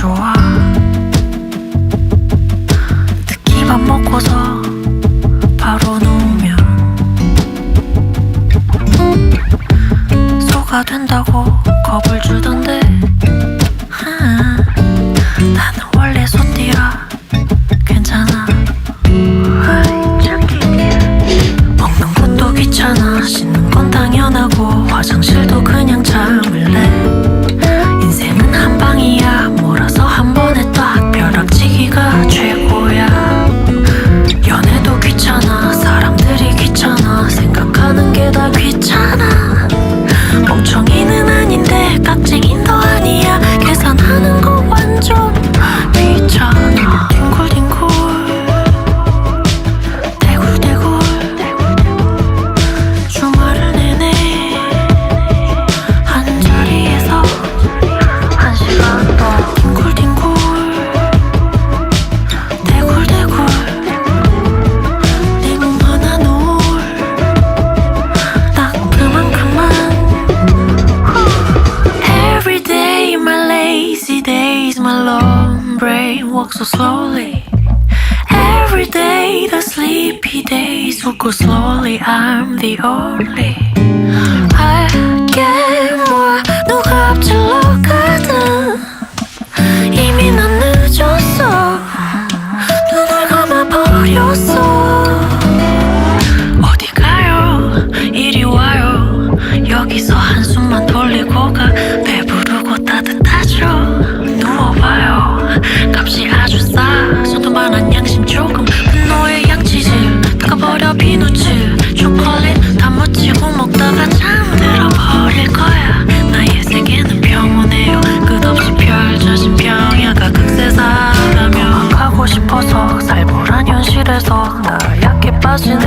좋아. 느끼만 먹고서 바로 누우면 소가 된다고 겁을 주던데. 화장실도 그냥 참을래 인생은 한 방이야. Lazy days my long brain walks so slowly Every day the sleepy days will go slowly I'm the only 알게 뭐 누가 앞질러 가든 이미 난 늦었어 눈을 감아 버렸어 어디 가요 이리 와요 여기서 한숨만 돌리고 가배 싸 소두만한 양심 조금. 분노의 양치질 닦아버려 비누칠 초콜릿 다 묻히고 먹다가 잠들어 버릴 거야. 나의 세계는 평온해요. 끝없이 펼쳐진 평야가 극세사라며. 가고 싶어서 살벌한 현실에서 나 약해 빠진